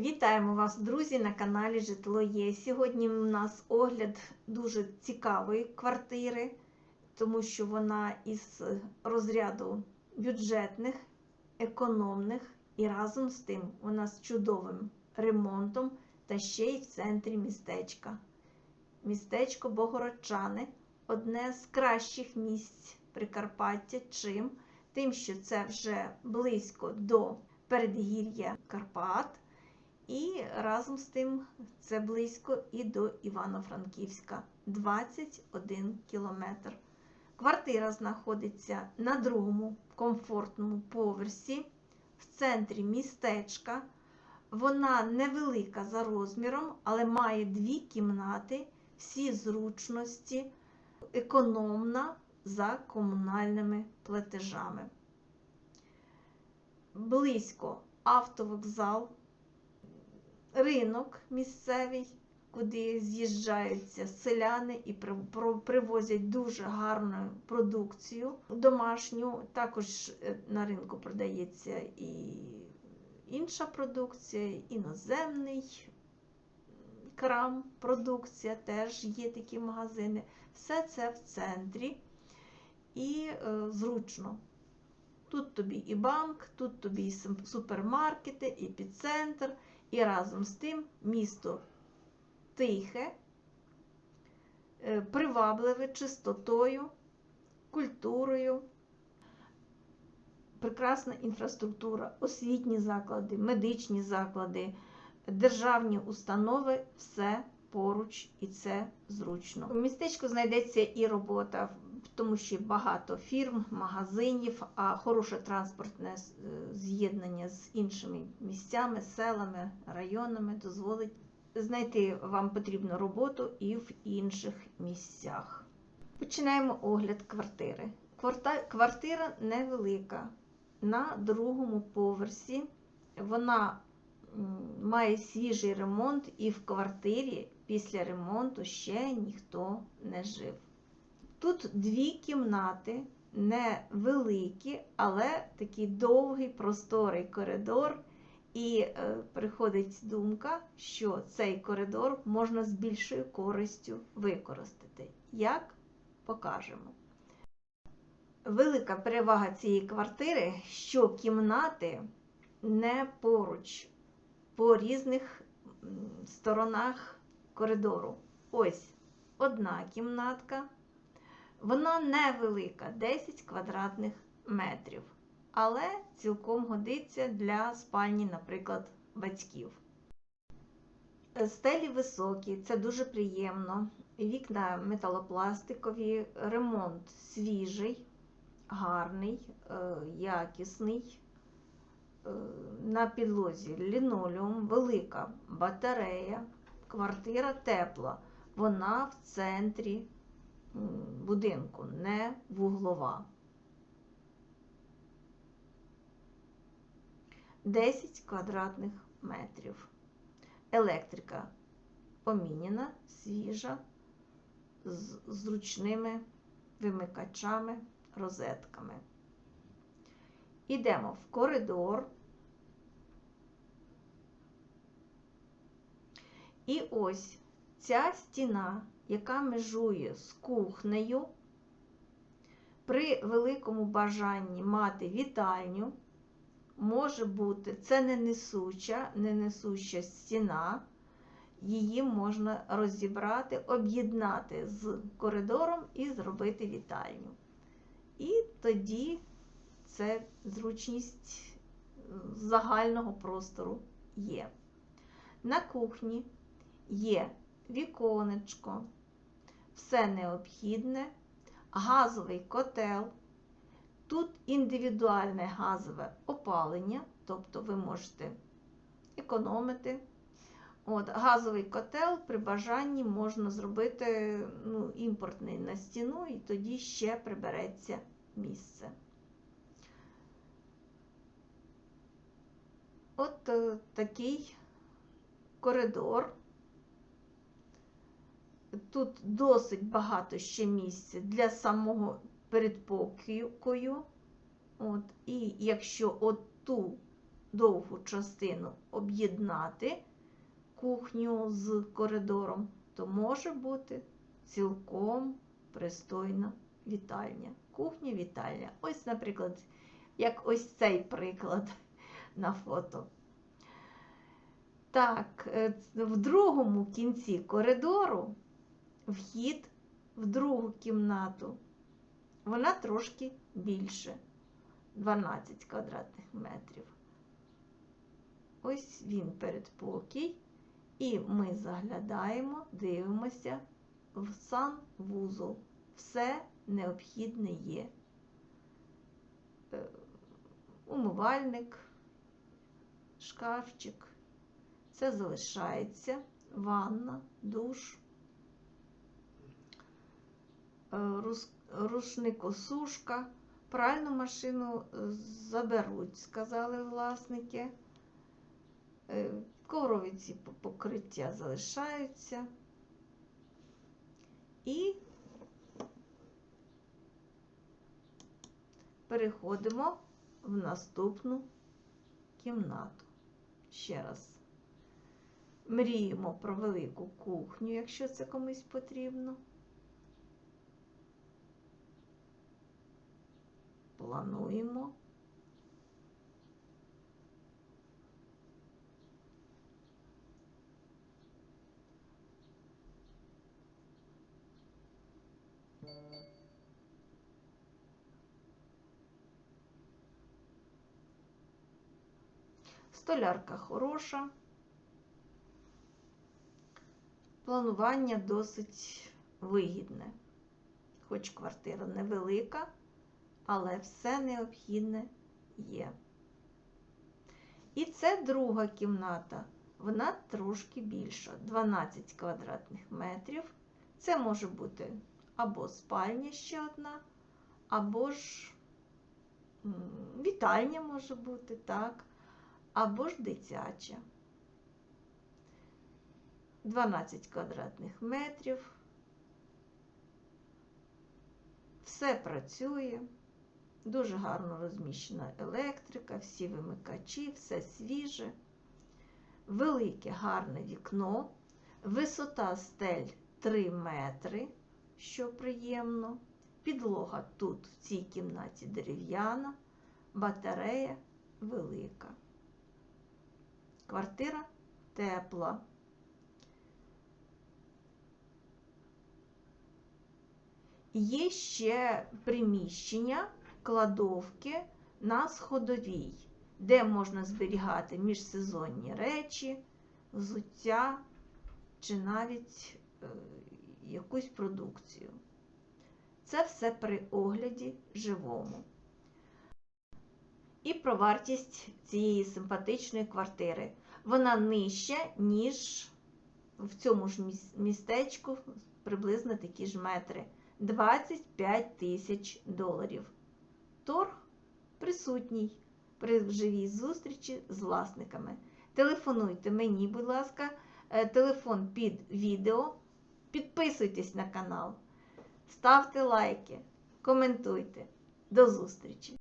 Вітаємо вас, друзі, на каналі Житло Є. Сьогодні у нас огляд дуже цікавої квартири, тому що вона із розряду бюджетних, економних і разом з тим вона з чудовим ремонтом та ще й в центрі містечка. Містечко Богородчани одне з кращих місць Прикарпаття. Чим? Тим, що це вже близько до передгір'я Карпат. І разом з тим це близько і до Івано-Франківська 21 кілометр. Квартира знаходиться на другому комфортному поверсі в центрі містечка. Вона невелика за розміром, але має дві кімнати, всі зручності, економна за комунальними платежами. Близько автовокзал ринок місцевий, куди з'їжджаються селяни і привозять дуже гарну продукцію домашню. Також е, на ринку продається і інша продукція, іноземний крам, продукція, теж є такі магазини. Все це в центрі і е, зручно. Тут тобі і банк, тут тобі і супермаркети, і епіцентр. І разом з тим місто тихе, е, привабливе чистотою, культурою, прекрасна інфраструктура, освітні заклади, медичні заклади, державні установи все поруч і це зручно. У містечку знайдеться і робота, тому що багато фірм, магазинів, а хороше транспортне з'єднання з іншими місцями, селами, районами дозволить знайти вам потрібну роботу і в інших місцях. Починаємо огляд квартири. Квартира невелика. На другому поверсі вона має свіжий ремонт, і в квартирі після ремонту ще ніхто не жив. Тут дві кімнати, невеликі, але такий довгий просторий коридор. І е, приходить думка, що цей коридор можна з більшою користю використати. Як покажемо. Велика перевага цієї квартири, що кімнати не поруч, по різних сторонах коридору. Ось одна кімнатка. Вона невелика, 10 квадратних метрів, але цілком годиться для спальні, наприклад, батьків. Стелі високі, це дуже приємно. Вікна металопластикові, ремонт свіжий, гарний, е, якісний. Е, на підлозі лінолеум, велика батарея, квартира тепла. Вона в центрі будинку, не вуглова. 10 квадратних метрів. Електрика поміняна, свіжа, з зручними вимикачами, розетками. Ідемо в коридор. І ось ця стіна яка межує з кухнею, при великому бажанні мати вітальню, може бути, це не несуча, не несуща стіна, її можна розібрати, об'єднати з коридором і зробити вітальню. І тоді це зручність загального простору є. На кухні є віконечко все необхідне, газовий котел. Тут індивідуальне газове опалення, тобто ви можете економити. От, Газовий котел при бажанні можна зробити ну, імпортний на стіну, і тоді ще прибереться місце. От е, такий коридор. Тут досить багато ще місця для самого передпокою. От, І якщо оту довгу частину об'єднати кухню з коридором, то може бути цілком пристойна вітальня. Кухня, вітальня. Ось, наприклад, як ось цей приклад на фото. Так, е, в другому кінці коридору вхід в другу кімнату. Вона трошки більше 12 квадратних метрів. Ось він передпокій. І ми заглядаємо, дивимося в санвузол. Все необхідне є. Е, Умивальник, шкафчик. Це залишається, ванна, душ, рушникосушка. Пральну машину е, заберуть, сказали власники. Е, Коврові ці покриття залишаються. І переходимо в наступну кімнату. Ще раз. Мріємо про велику кухню, якщо це комусь потрібно. Плануємо. Столярка хороша. Планування досить вигідне. Хоч квартира невелика, але все необхідне є. І це друга кімната. Вона трошки більша 12 квадратних метрів. Це може бути або спальня ще одна, або ж вітальня може бути, так, або ж дитяча. 12 квадратних метрів. Все працює, дуже гарно розміщена електрика, всі вимикачі, все свіже, велике гарне вікно, висота стель 3 метри, що приємно. Підлога тут, в цій кімнаті дерев'яна, батарея велика. Квартира тепла. Є ще приміщення, кладовки на сходовій, де можна зберігати міжсезонні речі, взуття чи навіть е, якусь продукцію. Це все при огляді живому. І про вартість цієї симпатичної квартири. Вона нижча, ніж в цьому ж містечку приблизно такі ж метри. 25 тисяч доларів. Присутній при живій зустрічі з власниками. Телефонуйте мені, будь ласка, е, телефон під відео. Підписуйтесь на канал, ставте лайки, коментуйте. До зустрічі!